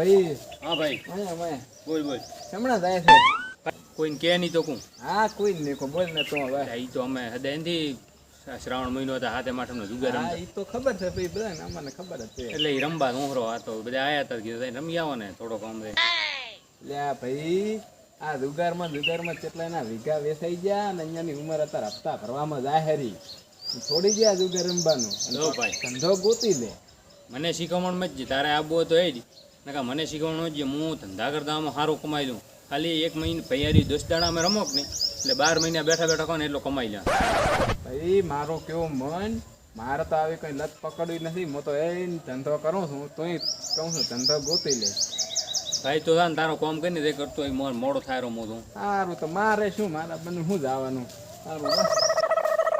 ભાઈ હા ભાઈ. બોલ બોલ. હમણાં જાય છે? કોઈને કે નહીં તો કું હા કોઈ નહીં કો બોલ ને તો હવે. એ તો અમે હૃદયથી શ્રાવણ મહિનો હતા હાથે માઠમનો જુગાર હા એ તો ખબર છે ભાઈ બધા ને અમને ખબર જ છે. એટલે એ રમવા નોહરો હતો બધા આયા હતા કીધું "તઈ રમી આવો ને થોડો કામ રે. એટલે આ ભાઈ આ દુગારમાં દુગારમાં કેટલા એના વીઘા વેસાઈ ગયા અને અહીંયાની ઉંમર અત્યારે હપ્તા ભરવામાં જાહેરી. છોડી ગયા જુગાર રમવાનું. ધંધો ગોતી લે. મને શીખવણ મત જ તારે આબુ તો એ જ. નકા મને શીખવાનું જ હું ધંધા કરતા આમાં સારું કમાઈ લઉં. ખાલી એક મહિને ભૈયારી દસ દાડા અમે રમો ને એટલે બાર મહિના બેઠા બેઠા કોને એટલો કમાઈ લે? ભાઈ મારો કેવો મન? મારે તો આવી કંઈ લત પકડવી નથી. હું તો એ ધંધો કરું છું. તોય કહું છું ધંધો ગોતી લે. ભાઈ તો તારો કોમ કરીને તે કરતો મોડો થાય રમો તું સારું તો મારે શું? મારા બને શું જવાનું? સારું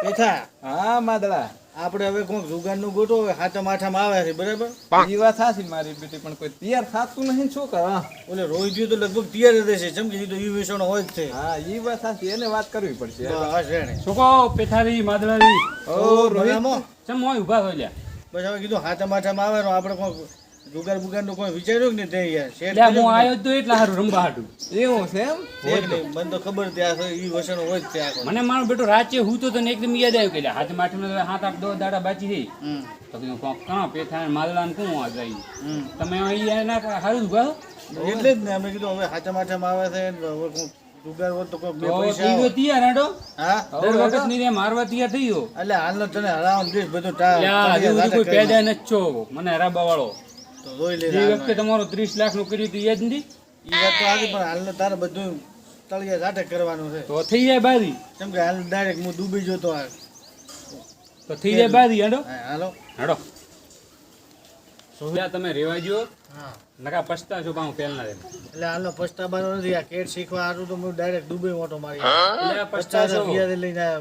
પેથા હા માદળા. આપણે હવે કોઈક જુગારનું ગોઠવો હવે હાથમ આઠમ આવે છે બરાબર? એ વાત સાચી મારી બેટી પણ કોઈ તૈયાર થતું નહીં ને શું કરવા ઓલે રોહિત તો લગભગ તૈયાર જ ઈ તો ઈ વેચાણો હોય જ છે. હા એ વાત સાચી. એને વાત કરવી પડશે. કહો પેથારી માદળારી. ઓ રોહિત? ચમ હોય ઊભા થઈ લ્યા? બસ હવે કીધું હાથમ આઠમ આવે આપણે કોઈ જુગાર બુગારનું કોઈ વિચાર્યું કે તે યાર શેઠ હું આવ્યો તો એટલા હારું રમવા હાટું. એવું છે એમ? કે છે કે નહીં? મને તો ખબર ત્યાં ઈ વેચાણો હોય જ છે મને મારો બેટો રાચે હું તો તને એકદમ યાદ આવ્યું કે હાથ માઠ હાથ આઠ દો દાડા બાચી થઈ તો કીધું કોક કાં પેથા માદળા ને કોણ આ ગઈ તમે અહીંયા ના હારું હો? એટલે જ ને અમે કીધું હવે હાચા આઠમ આવે છે ને હવે કોઈક જુગાર હોય તો કોઈ બે પૈસા થઈ તૈયાર હેડો. હા? દર વખત? ની મારવા તૈયાર થઈ ગયો. એટલે હાલનો તને હરાવવાનું દઈશ બધું ટા- કોઈ પેદા છો. મને હરાબા વાળો. તો જોઈ લે એ વખતે તમારો ત્રીસ લાખનું કર્યું હતું એ નથી? ઈ વાત તો આવી પણ હાલનો તારે બધું તળિયા જાતે કરવાનું છે. તો થઈ જાય બારી. કેમ કે હાલ ડાયરેક્ટ હું ડૂબી જતો આ તો થઈ જાય બારી હેડો. હાલો. હેડો. લ્યા, તમે રેવા જો નકા પછતા છો પાઉં પેલના રે એટલે હાલો પસ્તા બારો નથી. આ કેટ શીખવા હારું તો હું ડાયરેક્ટ ડૂબી મોટો મારી. પસ્તા પછતા લઈને આ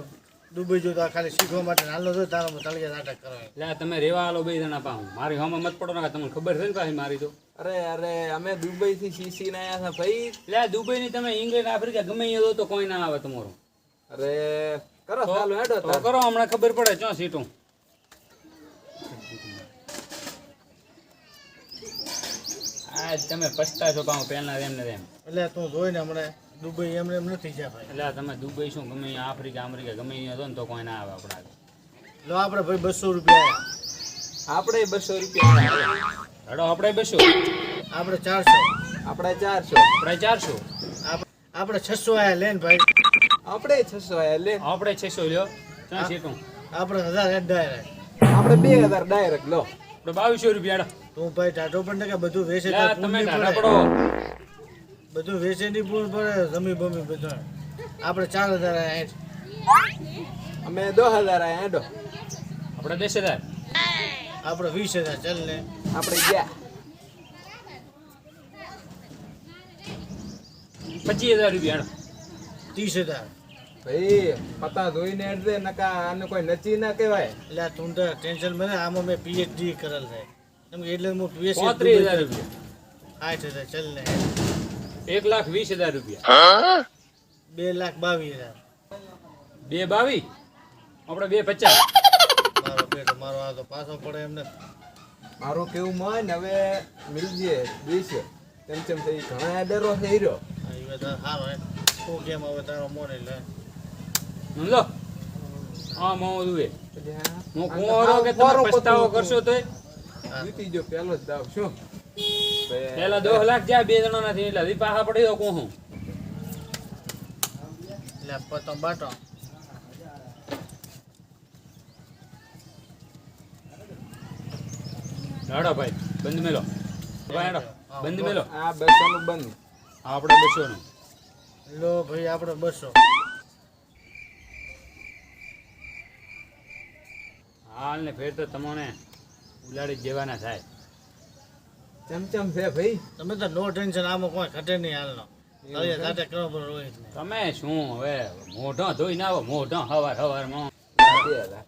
ડૂબી જો આ ખાલી શીખવા માટે હાલનો તો તારો તળિયા નાટક કરવા લે તમે રેવા આલો બે જણા પાછું મારી હવામાં મત પડો ને તમને ખબર છે ને પાછી મારી તો? અરે અરે અમે દુબઈ થી સીસી ને આયા હતા ભાઈ. લે દુબઈ ની તમે ઇંગ્લેન્ડ આફ્રિકા ગમે અહીંયા દો તો કોઈ ના આવે તમારું. અરે કરો ચાલો હેડો તો કરો હમણાં ખબર પડે ચો સીટું. આ જ તમે પછતા છો પાછું પહેલા રેમ ને રેમ એટલે તું જોઈને હમણાં ડૂબી એમને એમ નથી જ્યાં ભાઈ. એટલે તમે દુબઈ શું ગમે આફ્રિકા અમેરિકા ગમે અહીંયા હતો ને તો કોઈ ના આવે આપણા લો આપણે ભાઈ બસો રૂપિયા આપણે બસો રૂપિયા હેડો આપણે બસો. આપણે ચારસો. આપણે ચારસો. આપણે ચારસો. આપણે છસો આયા લેન ભાઈ. આપણે છસો આયા લે. આપણે છસો લ્યો. ચા સીટું આપણે હજાર હેડ ડાયરેક્ટ આપણે બે હજાર ડાયરેક્ટ લો. આપણે બાવીસો રૂપિયા હેડો. તું ભાઈ ટાટો પણ ને કે બધું વેચે તમે ટાટા પડે. બધું વેચેની પૂર પડે જમી બમી બધું. આપણે ચાર હજાર આયા અમે દસ હજાર હેડો આપણે દસ હજાર. આપણે વીસ હજાર ચાલ ને. આપણે ગયા. પચીસ હજાર રૂપિયા હેડો. ત્રીસ હજાર. ભાઈ પતા ધોઈને હેડજે નકા આને કોઈ નચી ના કહેવાય. એટલે આ તું તો ટેન્શન મને આમાં મેં પીએચડી કરેલ છે. એમ કે એટલે હું પીએચડી ત્રીસ હજાર રૂપિયા. આઠ હજાર ચાલ ને. એક લાખ વીસ હજાર રૂપિયા. બે લાખ બાવીસ હજાર. બે બાવીસ આપણે બે પચાસ. મારો બેટો મારો આ તો પાછો પડે એમને. મારું કેવું મન હવે મિલજે દિવસે તેમ તેમ થઈ ઘણા ડરો થઈ રહ્યો. ઈ વાત સારો હે. તું કેમ હવે તારો મોને લે? સમજો હા મો દુએ હું આ કે તમે પસ્તાવો કરશો તોય? જીતી જો પેલો જ દાવ શું? પેલા દસ લાખ જ્યાં બે જણા નથી એટલે હજી પાછા પડી તો કોણ હું એટલે આ બાટો. હાડો ભાઈ બંધ મેલો. ભાઈ હેડો બંધ મેલો. આ બસોનું બંધ. આપણે બેસો નું લો ભાઈ આપણે બસો. હાલ ને ફેર તો તમને ઉલાડી જવાના થાય. ચમચમ છે ભાઈ. તમે તો નો ટેન્શન આમાં કોઈ ઘટે નહીં હાલનો. તમે શું હવે મોઢો ધોઈ ના આવો મોઢો હવાર હવારમાં બે હજાર.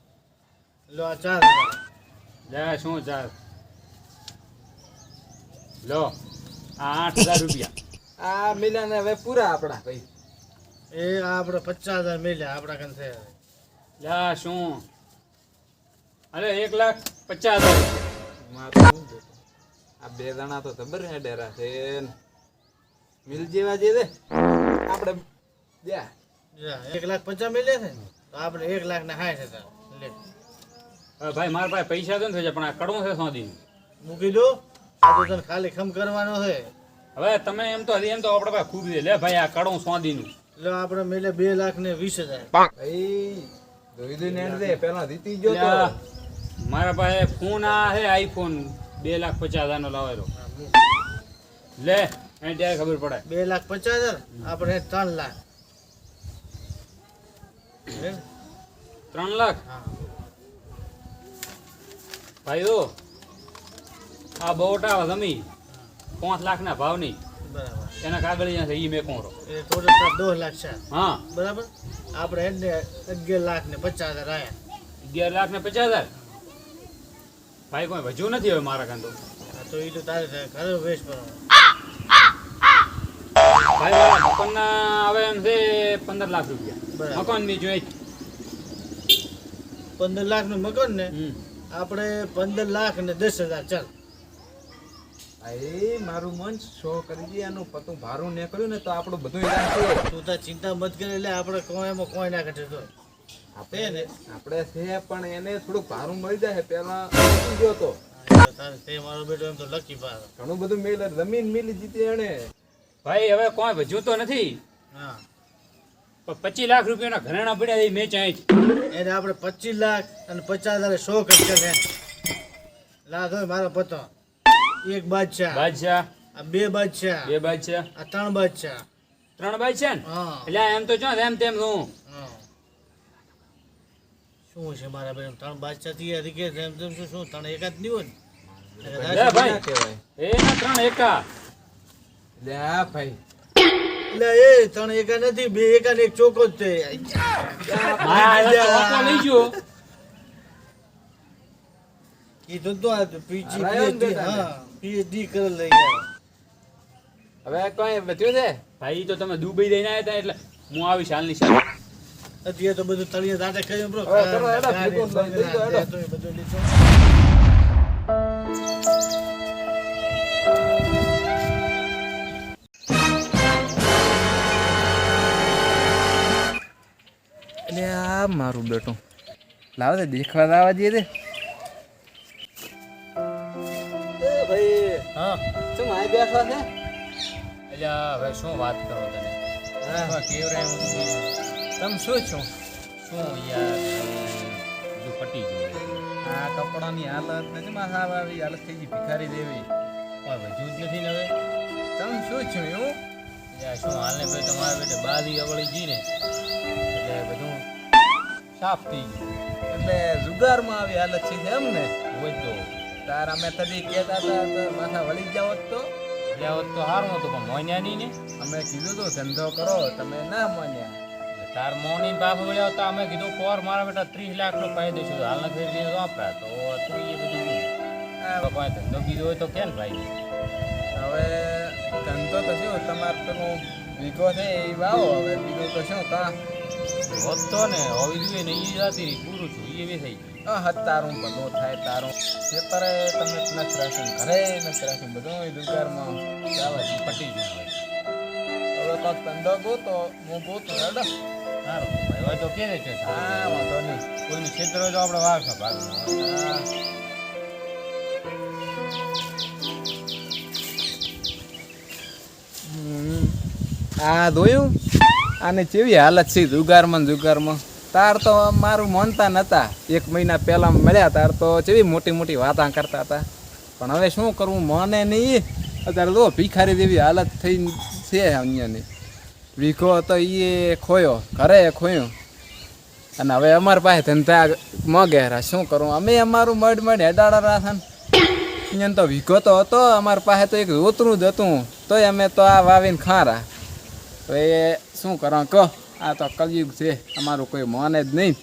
લો. ચાલ લે શું ચાલ લો આ આઠ હજાર રૂપિયા. આ મિલાને હવે પૂરા આપણા ભાઈ. એ આ આપણે પચાસ હજાર મિલ્યા આપણા કન છે લે શું? અરે એક લાખ પચાસ હજાર? આ બે જણા તો જબર હેડેરા છે મિલ જેવા જે દે આપણે જા. જા, એક લાખ પચાસ મિલે છે તો આપણે એક લાખ ને હાય છે લે. ભાઈ મારા પાસે પૈસા તો નથી પણ આ કડવું છે સોદી મૂકી દો આ તને ખાલી ખમ કરવાનો છે. હવે તમે એમ તો હજી એમ તો આપણે પાસે ખૂબ છે. લે ભાઈ આ કડવું સોદીનું એટલે આપણે મિલે બે લાખ ને વીસ હજાર. ભાઈ જોઈ દે ને પેલા દીતી ગયો મારા પાસે ફોન આ છે આઈફોન. બે લાખ પચાસ હજારનો લાવેલો. લે. એને ત્યારે ખબર પડે. બે લાખ પચાસ હજાર? આપણે ત્રણ લાખ? ત્રણ લાખ? હા. ભાઈ તો આ બોટા જમી. પાંચ લાખ ના ભાવની. બરાબર. એના કાગળિયા છે ઈ મેં કોરો એ ટોટલ દોઢ લાખ છે. હા. બરાબર? આપણે એને અગિયાર લાખ ને પચાસ હજાર આયા. અગિયાર લાખ ને પચાસ હજાર? ભાઈ કોઈ વજુ નથી હવે મારા કાંતો તો એ તો તારે. ઘરે વેસ્ટ કરવાનો ભાઈ મારા મકાનના હવે એમ છે પંદર લાખ રૂપિયા. મકાન બી જોઈ પંદર લાખનું મકાન ને? આપણે પંદર લાખ ને દસ હજાર ચાલ. એ મારું મન શો કરી દે એનું પતું ભારું નીકળ્યું ને તો આપણું બધું તું તો ચિંતા મત કરે એટલે આપણે કોઈ એમાં કોઈ ના ઘટે તો? આપણે ને આપણે છે પણ એને થોડુંક ભારું મળી જાય પેલા ગયો તો. તારે તે મારો બેટો એમ તો લકી પાસ ઘણું બધું મેલ જમીન મેલી જીતી એને ભાઈ હવે કોઈ તો નથી. હા. પણ પચીસ લાખ રૂપિયાના ઘરેણા પડ્યા છે મેં ચાહી એને આપણે પચીસ લાખ અને પચાસ હજાર સો ખર્ચ છે લાખ હોય મારો પતો. એક બાદશાહ. બાદશાહ. આ બે બાદશાહ. બે બાદશાહ. આ ત્રણ બાદશાહ. ત્રણ બાદશાહ ને? એટલે એમ તો જો એમ તેમ હા. શું છે મારા બેન? ત્રણ બાદશાહથી અધિકે જેમ જેમ શું? શું ત્રણ એકાદ નહીં હોય ને? લે ભાઈ. ના ત્રણ એકા. લે ભાઈ. એ ત્રણ એકા નથી બે એકા ને એક ચોકો જ તે હવે તો ઓકો લઈ ગયો. કીધું તો આ પીજી હા પીએચડી કરે લઈ ગયા. હવે કઈ વધ્યું છે? ભાઈ તો તમે દુબઈ જઈને આવ્યા હતા એટલે હું આવીશ હાલની સાથે અત્યારે તો બધું તળિયે દાંતે ખાઈ બ્રો. બધું લીધું. એટલે આ મારું બેટું. લાવો દે દેખવા લાવવા દે દે ભાઈ હા. શું માય બેઠા છે? એટલે હવે શું વાત કરો તને હા. કેવરાય હું. તમે શું છો? શું યાર બધું પટી ગયું આ કપડાની હાલત નથી માં સાવ આવી હાલત થઈ ગઈ ભિખારી દેવી પણ વધુ જ નથી ને હવે? તમે શું છો એવું? યાર શું હાલને ભાઈ તમારા બેટે બાદી અવળી ગઈ ને. એટલે બધું સાફ થઈ ગયું. એટલે જુગારમાં આવી હાલત છે એમ ને? હોય તો. તારા અમે તદી કહેતા હતા તો માથા વળી જ જાવ તો? એટલે તો સારું હતું પણ મોન્યા નહીં ને? અમે કીધું તો ધંધો કરો તમે ના માન્યા. તાર મોની બાપ મળ્યો હતા અમે કીધું કોર મારા બેટા ત્રીસ લાખ નો પાઈ દઈશું. તો હાલના ફેર લઈને વાપરા. તો તું એ બધું? આ ધંધો કીધો હોય તો કેમ ભાઈ? હવે ધંધો તો શું તમારે પેલું વીઘો છે એ વાવો. હવે બીજું તો શું કા? હોત ને હોવી જોઈએ ને એ જાતી રહી પૂરું છું એ બી થઈ ગયું હત તારું ભલો થાય તારું. ખેતરે તમે નથી રાખ્યું ઘરે નથી રાખ્યું બધું દુકાનમાં ચાલે પટી ગયું હવે. કોક ધંધો ગોતો હું ગોતું હેડો. સારું. ભાઈ તો કે છે? હા વાંધો નહીં. કોઈનું ક્ષેત્ર તો આપણે વારસા ભાગનું હા. આ ધોયું? આને કેવી હાલત છે જુગારમાં જુગારમાં? તાર તો મારું માનતા નતા. એક મહિના પહેલા મળ્યા તાર તો કેવી મોટી મોટી વાતા કરતા હતા. પણ હવે શું કરવું? મને નહીં. અત્યારે તો ભિખારી જેવી હાલત થઈ છે અહીંયાની. વીઘો હતો એ ખોયો, ઘરે ખોયું. અને હવે અમારી પાસે ધંધા મગેરા શું કરું? અમે અમારું મડ મડ હેડાડા રાખા અહીંયા તો વીઘો તો હતો, અમારી પાસે તો એક રોતરું જ હતું. તોય અમે તો આ વાવીને ખારા. તો એ શું કરો? કહો. આ તો કલયુગ છે. અમારું કોઈ મને જ નહીં.